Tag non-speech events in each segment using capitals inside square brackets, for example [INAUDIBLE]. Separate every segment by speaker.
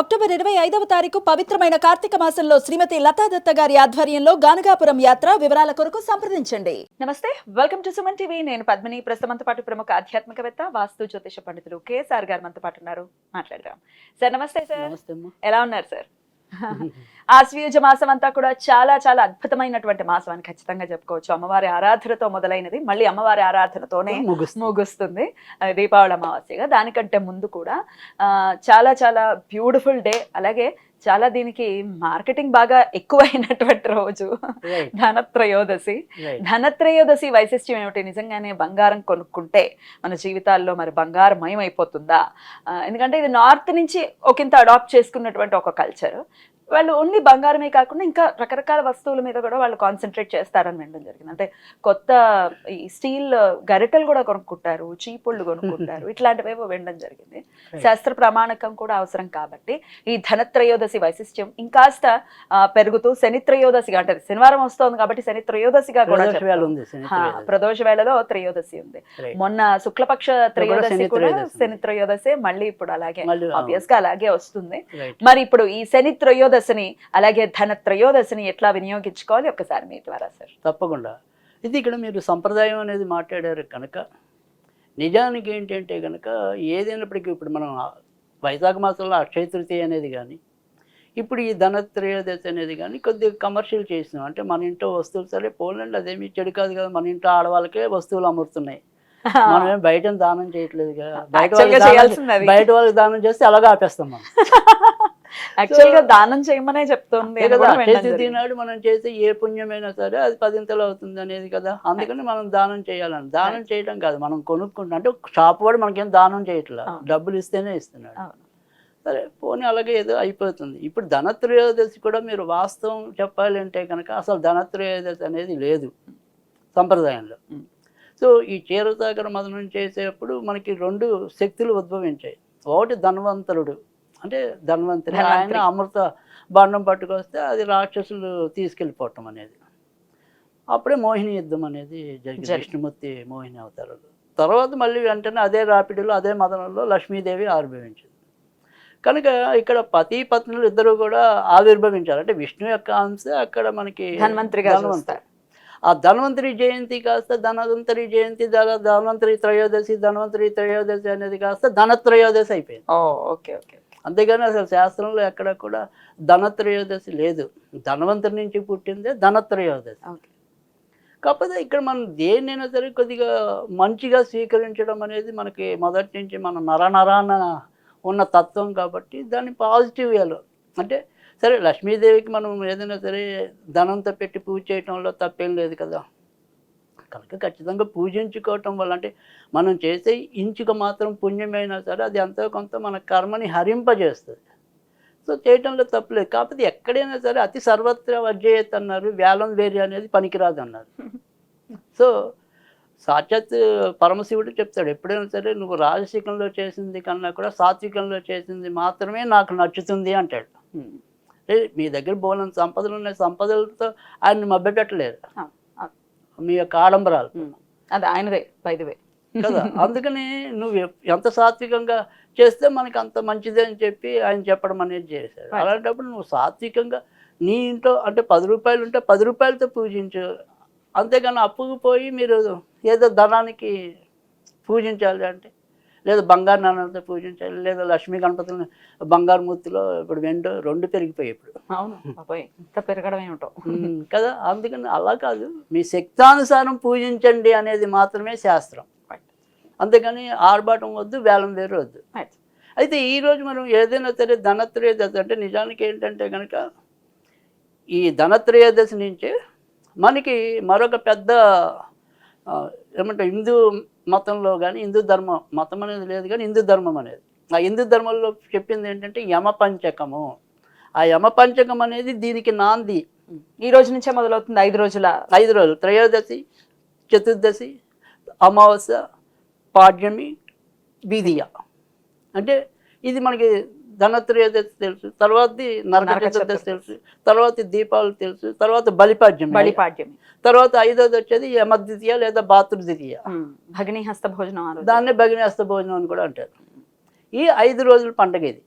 Speaker 1: October ఇరవై ఐదవ తారీఖు పవిత్రమైన కార్తీక మాసంలో శ్రీమతి లతాదత్త గారి ఆధ్వర్యంలో గానగాపురం యాత్ర వివరాల కొరకు సంప్రదించండి. నమస్తే వెల్కమ్ టు సుమన్ టీవీ. నేను పద్మిని. ప్రస్తుతంతో పాటు ప్రముఖ ఆధ్యాత్మికవేత్త వాస్తు జ్యోతిష పండితులు కేఎస్ఆర్ గారు మనతో పాటు ఉన్నారు. మాట్లాడదాం. సార్ నమస్తే సార్. ఎలా ఉన్నారు సార్? ఆశ్వయుజ మాసం అంతా కూడా చాలా చాలా అద్భుతమైనటువంటి మాసం అని ఖచ్చితంగా చెప్పుకోవచ్చు. అమ్మవారి ఆరాధనతో మొదలైనది మళ్ళీ అమ్మవారి ఆరాధనతోనే
Speaker 2: ముగుస్తుంది.
Speaker 1: దీపావళి అమావాస్యగా. దానికంటే ముందు కూడా ఆ, చాలా చాలా బ్యూటిఫుల్ డే. అలాగే చాలా దీనికి మార్కెటింగ్ బాగా ఎక్కువైనటువంటి రోజు. ధనత్రయోదశి. ధనత్రయోదశి వైశిష్ట్యం ఏమిటి? నిజంగానే బంగారం కొనుక్కుంటే మన జీవితాల్లో మరి బంగారం మయమైపోతుందా ఆ, ఎందుకంటే ఇది నార్త్ నుంచి ఒకంత అడాప్ట్ చేసుకున్నటువంటి ఒక కల్చర్ వాళ్ళు ఓన్లీ బంగారమే కాకుండా ఇంకా రకరకాల వస్తువుల మీద కూడా వాళ్ళు కాన్సన్ట్రేట్ చేస్తారని వినడం జరిగింది అంటే కొత్త ఈ స్టీల్ గరిటెలు కూడా కొనుక్కుంటారు చీపుళ్ళు కొనుక్కుంటారు [LAUGHS] ఇట్లాంటివేవో వినడం జరిగింది శాస్త్ర ప్రమాణకం కూడా అవసరం కాబట్టి ఈ ధనత్రయోదశి వైశిష్ట్యం ఇంకాస్త పెరుగుతూ శని త్రయోదశిగా అంటే శనివారం వస్తోంది కాబట్టి శని త్రయోదశిగా కూడా
Speaker 2: ప్రదోష త్రయోదశి.
Speaker 1: వేళలో త్రయోదశి ఉంది. మొన్న శుక్లపక్ష త్రయోదశి కూడా
Speaker 2: త్రయోదశి.
Speaker 1: శని త్రయోదశి మళ్ళీ ఇప్పుడు అలాగే ఆబ్వియస్గా అలాగే వస్తుంది. మరి ఇప్పుడు ఈ శని త్రయోదశిని అలాగే ధన త్రయోదశిని ఎట్లా వినియోగించుకోవాలి ఒకసారి మీ ద్వారా సార్?
Speaker 2: తప్పకుండా. ఇది ఇక్కడ మీరు సంప్రదాయం అనేది మాట్లాడారు కనుక నిజానికి ఏంటంటే కనుక ఏదైనప్పటికీ ఇప్పుడు మనం వైశాఖ మాసంలో అక్షయ తృతీయ అనేది కానీ ఇప్పుడు ఈ ధనత్రయోదశి అనేది కానీ కొద్దిగా కమర్షియల్ చేసినాం. అంటే మన ఇంట్లో వస్తువులు సరే పోలండి అదేమి చెడు కాదు కదా మన ఇంట్లో ఆడవాళ్ళకే వస్తువులు అమ్ముతున్నాయి. మనం ఏం బయట దానం చేయట్లేదు కదా బయట వాళ్ళకి. బయట వాళ్ళకి దానం చేస్తే అలాగే ఆపేస్తాం మనం. [LAUGHS]
Speaker 1: యాక్చువల్గా దానం చేయమనే చెప్తుంది.
Speaker 2: అంతే
Speaker 1: అని
Speaker 2: కదా.
Speaker 1: కూడా
Speaker 2: అక్షయ
Speaker 1: వినడం
Speaker 2: తృతీయ
Speaker 1: జరిగింది.
Speaker 2: నాడు మనం చేసే ఏ పుణ్యమైనా సరే అది పదింతలు అవుతుంది అనేది కదా. అందుకని మనం దానం చేయాలని. దానం చేయడం కాదు. మనం కొనుక్కుంటాం అంటే షాప్ వాడు మనకేం దానం చేయట్లా. డబ్బులు ఇస్తేనే ఇస్తున్నాడు. సరే పోనీ అలాగే ఏదో అయిపోతుంది. ఇప్పుడు ధనత్రయోదశి కూడా మీరు వాస్తవం చెప్పాలి అంటే కనుక అసలు ధనత్రయోదశి అనేది లేదు సంప్రదాయంలో. సో ఈ క్షీరసాగర మదనం చేసేటప్పుడు మనకి రెండు శక్తులు ఉద్భవించాయి. ఒకటి ధన్వంతరుడు. అంటే ధన్వంతరి ఆయన. అమృత బాండం పట్టుకొస్తే అది రాక్షసులు తీసుకెళ్ళిపోవటం అనేది. అప్పుడే మోహిని యుద్ధం అనేది జరిగింది. విష్ణుమూర్తి మోహిని అవతారాలు. తర్వాత మళ్ళీ వెంటనే అదే రాపిడిలో అదే మదనంలో లక్ష్మీదేవి ఆవిర్భవించింది. కనుక ఇక్కడ పతి పత్నులు ఇద్దరు కూడా ఆవిర్భవించారు. అంటే విష్ణు యొక్క అంశ అక్కడ మనకి
Speaker 1: ధన్వంతరిగా
Speaker 2: ధన్వంతరి. ఆ ధన్వంతరి జయంతి కాస్త ధనవంతరి జయంతి ధన- ధన్వంతరి త్రయోదశి ధన్వంతరి త్రయోదశి అనేది కాస్త ధనత్రయోదశి అయిపోయింది.
Speaker 1: Okay okay.
Speaker 2: అంతేగాని అసలు శాస్త్రంలో ఎక్కడ కూడా ధనత్రయోదశి లేదు. ధనవంతరి నుంచి పుట్టిందే ధనత్రయోదశి. కాకపోతే ఇక్కడ మనం దేన్నైనా సరే కొద్దిగా మంచిగా స్వీకరించడం అనేది మనకి మొదటి నుంచి మన నరనరాన ఉన్న తత్వం కాబట్టి దాన్ని పాజిటివ్ వేలో. అంటే సరే లక్ష్మీదేవికి మనం ఏదైనా సరే ధనంతో పెట్టి పూజ చేయటంలో తప్పేం లేదు కదా. కనుక ఖచ్చితంగా పూజించుకోవటం వల్ల అంటే మనం చేసే ఇంచుక మాత్రం పుణ్యమైనా సరే అది ఎంతో కొంత మన కర్మని హరింపజేస్తుంది. సో చేయటంలో తప్పులేదు కాకపోతే ఎక్కడైనా సరే అతి సర్వత్ర వర్జయత్ అన్నారు వేలం వేరి అనేది పనికిరాదు అన్నారు. [LAUGHS] సో సాక్షాత్ పరమశివుడు చెప్తాడు ఎప్పుడైనా సరే నువ్వు రాజసికంలో చేసింది కన్నా కూడా సాత్వికంలో చేసింది మాత్రమే నాకు నచ్చుతుంది అంటాడు. మీ దగ్గర బోలం సంపదలు ఉన్నాయి సంపదలతో ఆయన మభ్యపెట్టలేరు. మీ యొక్క ఆడంబరాలు.
Speaker 1: అది ఆయనదే బైదవే
Speaker 2: కదా? [LAUGHS] అందుకని నువ్వు ఎంత సాత్వికంగా చేస్తే మనకి అంత మంచిది అని చెప్పి ఆయన చెప్పడం అనేది చేశాడు.
Speaker 1: Right.
Speaker 2: అలాంటప్పుడు నువ్వు సాత్వికంగా నీ ఇంట్లో అంటే పది రూపాయలు ఉంటే పది రూపాయలతో పూజించు. అంతేగాని అప్పుకు పోయి మీరు ఏదో ధనానికి పూజించాలి అంటే లేదా బంగారు నాణ్యాలతో పూజించాలి లేదా లక్ష్మీ గణపతులను బంగారు మూర్తిలో ఇప్పుడు వెండు రెండు పెరిగిపోయాయి ఇప్పుడు
Speaker 1: అవును ఇంత పెరగడం ఏమిటో
Speaker 2: కదా అందుకని అలా కాదు మీ శక్తానుసారం పూజించండి అనేది మాత్రమే శాస్త్రం. అంతేగాని ఆర్భాటం వద్దు వేలం వేరు వద్దు. అయితే ఈరోజు మనం ఏదైనా సరే ధనత్రయోదశి అంటే నిజానికి ఏంటంటే కనుక ఈ ధనత్రయోదశి నుంచి మనకి మరొక పెద్ద ఏమంటే హిందూ మతంలో కానీ హిందూ ధర్మం మతం అనేది లేదు కానీ హిందూ ధర్మం అనేది. ఆ హిందూ ధర్మంలో చెప్పింది ఏంటంటే యమ పంచకము. ఆ యమ పంచకం అనేది దీనికి నాంది.
Speaker 1: ఈ రోజు నుంచే మొదలవుతుంది ఐదు రోజుల.
Speaker 2: ఐదు రోజులు. త్రయోదశి చతుర్దశి అమావాస్య పాడ్యమి బీదియ అంటే ఇది మనకి ధనత్రయోదశి తెలుసు తర్వాతది నరక చతుర్దశి. తెలుసు తర్వాత దీపావళి తెలుసు తర్వాత బలిపాడ్యం
Speaker 1: బలిపాడ్యమి
Speaker 2: తర్వాత ఐదోది వచ్చేది యమద్వితీయ లేదా బాతృద్వితీయ.
Speaker 1: భగిని హస్త భోజనం.
Speaker 2: దాన్నే భగిని హస్త భోజనం అని కూడా అంటారు ఈ ఐదు రోజుల పండగ ఇది.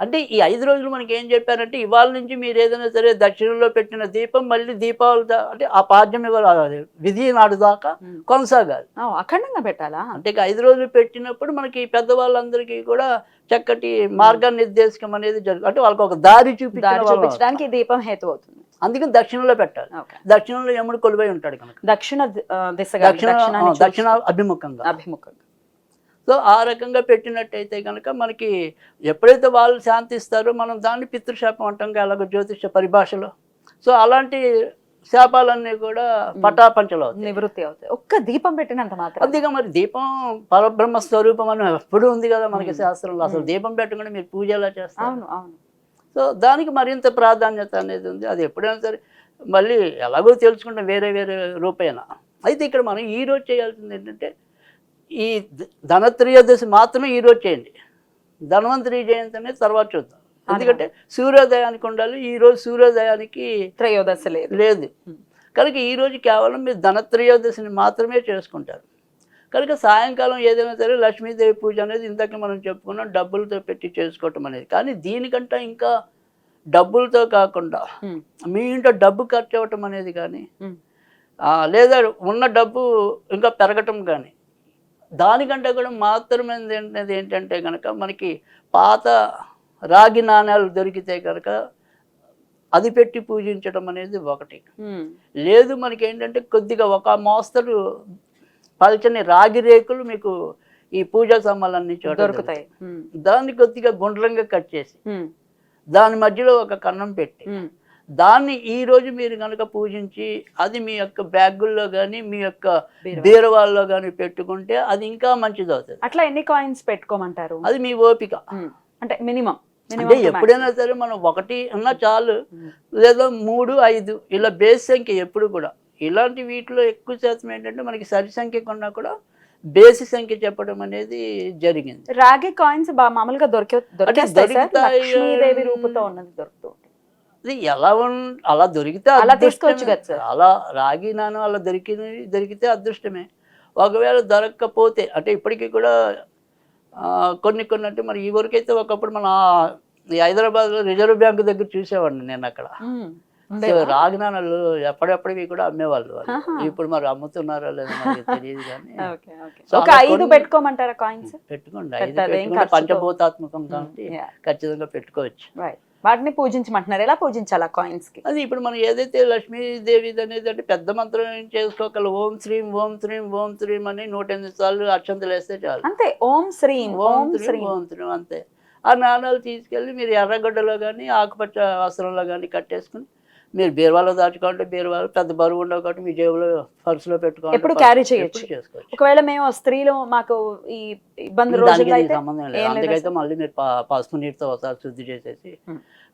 Speaker 2: అంటే ఈ ఐదు రోజులు మనకి ఏం చెప్పారంటే ఇవాళ నుంచి మీరు ఏదైనా సరే దక్షిణంలో పెట్టిన దీపం మళ్ళీ దీపావళి అంటే ఆ పాద్యం అది విధి నాడు దాకా
Speaker 1: Hmm.
Speaker 2: కొనసాగాలి.
Speaker 1: అఖండంగా పెట్టాలా?
Speaker 2: అంటే ఇక ఐదు రోజులు పెట్టినప్పుడు మనకి పెద్దవాళ్ళందరికీ కూడా చక్కటి మార్గనిర్దేశకం అనేది జరుగుతుంది అంటే వాళ్ళకి ఒక దారి.
Speaker 1: చూపించడానికి దీపం హేతు అవుతుంది.
Speaker 2: అందుకని దక్షిణంలో పెట్టాలి. దక్షిణంలో యముడు కొలువై ఉంటాడు కనుక.
Speaker 1: దక్షిణ ది- ఆ, దిశగా
Speaker 2: దక్షిణ దక్షిణ అభిముఖంగా.
Speaker 1: అభిముఖంగా.
Speaker 2: సో ఆ రకంగా పెట్టినట్టయితే కనుక మనకి ఎప్పుడైతే వాళ్ళు శాంతిస్తారో మనం దాన్ని పితృశాపం అంటాం కదా, ఎలాగో జ్యోతిష పరిభాషలో. సో అలాంటి శాపాలన్నీ కూడా పటాపంచలు
Speaker 1: నివృత్తి అవుతాయి. ఒక్క దీపం పెట్టినంత మాత్రం.
Speaker 2: అందుకే మరి దీపం పరబ్రహ్మ స్వరూపం అని ఎప్పుడు ఉంది కదా మనకి శాస్త్రంలో. అసలు. దీపం పెట్టకుండా మీరు పూజ ఎలా చేస్తారు?
Speaker 1: అవును అవును.
Speaker 2: సో దానికి మరింత ప్రాధాన్యత అనేది ఉంది. అది ఎప్పుడైనా సరే మళ్ళీ ఎలాగో తెలుసుకుంటాం వేరే వేరే రూపేణ. అయితే ఇక్కడ మనం ఈ రోజు చేయాల్సింది ఏంటంటే ఈ ధనత్రయోదశి మాత్రమే ఈ రోజు చేయండి. ధన్వంతరి జయంతి అనేది తర్వాత చూద్దాం. ఎందుకంటే సూర్యోదయానికి ఉండాలి ఈ రోజు సూర్యోదయానికి
Speaker 1: త్రయోదశి లేదు.
Speaker 2: లేదు. కనుక ఈ రోజు కేవలం మీరు ధనత్రయోదశిని మాత్రమే చేసుకుంటారు. కనుక సాయంకాలం ఏదైనా సరే లక్ష్మీదేవి పూజ అనేది ఇందాక మనం చెప్పుకున్నాం డబ్బులతో పెట్టి చేసుకోవటం అనేది. కానీ దీనికంటే ఇంకా డబ్బులతో కాకుండా మీ ఇంట్లో డబ్బు ఖర్చు అవ్వటం అనేది కానీ లేదా ఉన్న డబ్బు ఇంకా పెరగటం కానీ దానికంటే కూడా మాత్రమైనది ఏంటంటే ఏంటంటే కనుక మనకి పాత రాగి నాణ్యాలు దొరికితే కనుక అది పెట్టి పూజించడం అనేది ఒకటి. లేదు మనకి ఏంటంటే కొద్దిగా ఒక మోస్తరు పల్చని రాగి రేకులు మీకు ఈ పూజా సామాన్లన్నీ చోట
Speaker 1: దొరుకుతాయి.
Speaker 2: దాన్ని కొద్దిగా గుండ్రంగా కట్ చేసి దాని మధ్యలో ఒక కన్నం పెట్టి దాన్ని ఈ రోజు మీరు కనుక పూజించి అది మీ యొక్క బ్యాగుల్లో కానీ మీ యొక్క
Speaker 1: బీరువా.
Speaker 2: బీరవాల్లో కానీ పెట్టుకుంటే అది ఇంకా మంచిది అవుతుంది.
Speaker 1: అట్లా ఎన్ని కాయిన్స్ పెట్టుకోమంటారు?
Speaker 2: అది మీ ఓపిక.
Speaker 1: అంటే మినిమం.
Speaker 2: అంటే ఎప్పుడైనా సరే మనం ఒకటి ఉన్నా చాలు. లేదా మూడు ఐదు ఇలా బేస్ సంఖ్య ఎప్పుడు కూడా. ఇలాంటి వీటిలో ఎక్కువ శాతం ఏంటంటే మనకి సరి సంఖ్య కన్నా కూడా బేసి సంఖ్య చెప్పడం అనేది జరిగింది.
Speaker 1: రాగి కాయిన్స్ మామూలుగా దొరికే. లక్ష్మీదేవి రూపుతో ఉన్నది దొరుకుతూ ఉంటుంది.
Speaker 2: అది ఎలా అలా దొరికితే
Speaker 1: అలా. తీసుకోవచ్చు కదా సార్.
Speaker 2: అలా రాగి నాను అలా దొరికి దొరికితే అదృష్టమే ఒకవేళ దొరక్కపోతే అంటే ఇప్పటికీ కూడా కొన్ని కొన్ని అంటే మరి ఈ వరకైతే ఒకప్పుడు మన హైదరాబాద్లో రిజర్వ్ బ్యాంక్ దగ్గర చూసేవాడిని నేను అక్కడ సో
Speaker 1: ఉండేవా?
Speaker 2: రాగి నాణాలు ఎప్పటిప్పటివి కూడా అమ్మేవాళ్ళు. ఇప్పుడు మరి అమ్ముతున్నారో లేదో మనకి తెలియదు కానీ [LAUGHS]
Speaker 1: ఒక ఐదు పెట్టుకోమంటారా కాయిన్స్
Speaker 2: పెట్టుకోండి ఐదు. పంచభూతాత్మకం కాబట్టి. ఖచ్చితంగా పెట్టుకోవచ్చు
Speaker 1: రైట్ వాటిని పూజించమంటున్నారు. ఎలా పూజించాలా కాయిన్స్కి?
Speaker 2: అది ఇప్పుడు మనం ఏదైతే లక్ష్మీదేవి అనేది అంటే పెద్ద మంత్రం ఏం చేసుకోగల ఓం శ్రీం ఓం శ్రీం ఓం శ్రీం అని నూట ఎనిమిది సార్లు అక్షంతలు వేస్తే చాలు.
Speaker 1: అంతే. ఓం శ్రీం
Speaker 2: ఓం శ్రీం ఓం శ్రీం అంతే. ఆ నాణాలు తీసుకెళ్ళి మీరు ఎర్రగడ్డలో కానీ ఆకుపచ్చ వస్త్రంలో కానీ కట్టేసుకుని మీరు బీరువాలో దాచుకోవాలంటే బీరువాలో పెద్ద బరువు ఉండవు కాబట్టి మీ జేబులో పర్సులో పెట్టుకోవాలి
Speaker 1: ఎప్పుడు carry చేయొచ్చు. ఒకవేళ మేము స్త్రీలు మాకు ఈ ఇబ్బంది
Speaker 2: దానికి సంబంధం లేదు. అందుకైతే మళ్ళీ మీరు పసుపు నీరుతో ఒకసారి శుద్ధి చేసేసి.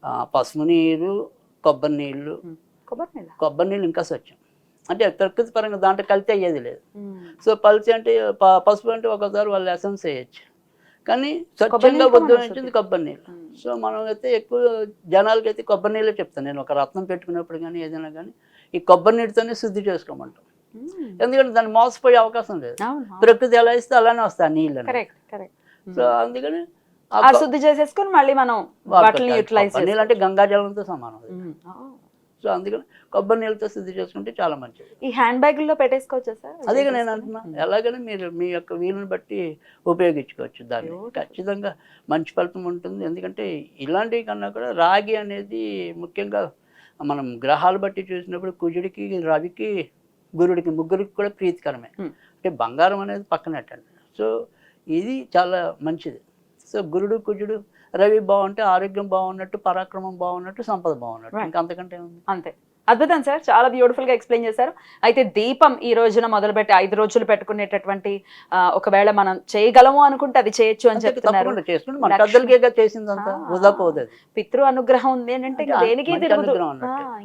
Speaker 2: ఆ, పసుపు నీరు కొబ్బరి నీళ్ళు
Speaker 1: కొబ్బరి నీళ్ళ?
Speaker 2: కొబ్బరి నీళ్ళు ఇంకా స్వచ్ఛం. అంటే ప్రకృతి పరంగా దాంట్లో కలితే అయ్యేది లేదు. సో పల్చి అంటే పసుపు అంటే ఒకసారి వాళ్ళు ఎసెన్స్ వేయచ్చు. కానీ స్వచ్ఛంగా ఉద్భవించింది. కొబ్బరి నీళ్ళు. సో మనం అయితే ఎక్కువ జనాలకి అయితే కొబ్బరి నీళ్ళే చెప్తాను. నేను ఒక రత్నం పెట్టుకున్నప్పుడు కానీ ఏదైనా కానీ ఈ కొబ్బరి నీటితోనే శుద్ధి చేసుకోమంటాం. ఎందుకంటే దాన్ని మోసపోయే అవకాశం లేదు. ప్రకృతి ఎలా ఇస్తే అలానే వస్తాయి నీళ్ళు సో అందుకని
Speaker 1: శుద్ధి చేసేసుకొని మళ్ళీ మనం
Speaker 2: నీళ్ళు అంటే గంగా జలంతో సమానం. సో అందుకని కొబ్బరి నీళ్ళతో శుద్ధి చేసుకుంటే చాలా మంచిది.
Speaker 1: ఈ హ్యాండ్ బ్యాగుల్లో పెట్టేసుకోవచ్చా సార్?
Speaker 2: అదే నేను అంటున్నా. ఎలాగైనా మీరు మీ యొక్క వీలుని బట్టి ఉపయోగించుకోవచ్చు దాన్ని. ఖచ్చితంగా మంచి ఫలితం ఉంటుంది. ఎందుకంటే ఇలాంటివి కన్నా కూడా రాగి అనేది ముఖ్యంగా మనం గ్రహాలు బట్టి చూసినప్పుడు కుజుడికి రవికి గురుడికి ముగ్గురికి కూడా ప్రీతికరమే.
Speaker 1: Hmm.
Speaker 2: అంటే బంగారం అనేది పక్కనట్టండి సో ఇది చాలా మంచిది. సో గురుడు కుజుడు రవి బాగుంటే ఆరోగ్యం బాగున్నట్టు పరాక్రమం బాగున్నట్టు సంపద బాగున్నట్టు. ఇంకా అంతకంటే ఉంది
Speaker 1: అంతే. అద్భుతం సార్. చాలా బ్యూటిఫుల్గా ఎక్స్ప్లెయిన్ చేశారు. అయితే దీపం ఈ రోజున మొదలుపెట్టి ఐదు రోజులు పెట్టుకునేటటువంటి ఒకవేళ మనం చేయగలము అనుకుంటే అది చేయొచ్చు అని చెప్తున్నారు. పితృ అనుగ్రహం ఉంది
Speaker 2: ఆ
Speaker 1: దేనికి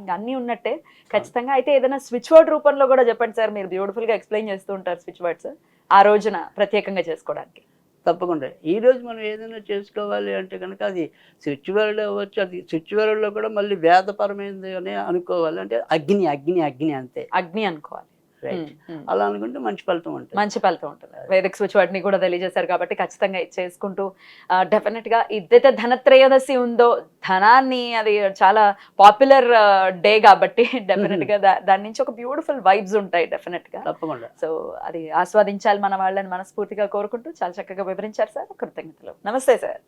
Speaker 1: ఇంకా అన్ని ఉన్నట్టే. ఖచ్చితంగా. అయితే ఏదైనా స్విచ్ వర్డ్ రూపంలో కూడా చెప్పండి సార్. మీరు బ్యూటిఫుల్గా ఎక్స్ప్లెయిన్ చేస్తూ ఉంటారు స్విచ్ వర్డ్స్ ఆ రోజున ప్రత్యేకంగా చేసుకోవడానికి.
Speaker 2: తప్పకుండా. ఈరోజు మనం ఏదైనా చేసుకోవాలి అంటే కనుక అది స్విచ్ వరల్డ్ అవ్వచ్చు అది స్విచ్ వరల్డ్లో కూడా మళ్ళీ వేదపరమైనది అని అనుకోవాలి. అంటే అగ్ని అగ్ని అగ్ని అంతే.
Speaker 1: అగ్ని అనుకోవాలి.
Speaker 2: Right
Speaker 1: um, um.
Speaker 2: అలా అనుకుంటే మంచి ఫలితం ఉంటుంది.
Speaker 1: మంచి ఫలితం ఉంటుంది. వేదిక స్విచ్ వాటిని కూడా తెలియజేశారు కాబట్టి ఖచ్చితంగా ఇది చేసుకుంటూ డెఫినెట్గా ఇద్దైతే ధనత్రయోదశి ఉందో ధనాన్ని అది చాలా పాపులర్ డే కాబట్టి [LAUGHS] డెఫినెట్గా దా- దాని నుంచి ఒక బ్యూటిఫుల్ వైబ్స్ ఉంటాయి డెఫినెట్గా.
Speaker 2: తప్పకుండా.
Speaker 1: సో అది ఆస్వాదించాలి మన వాళ్ళని మనస్ఫూర్తిగా కోరుకుంటూ చాలా చక్కగా వివరించారు సార్. కృతజ్ఞతలు. నమస్తే సార్.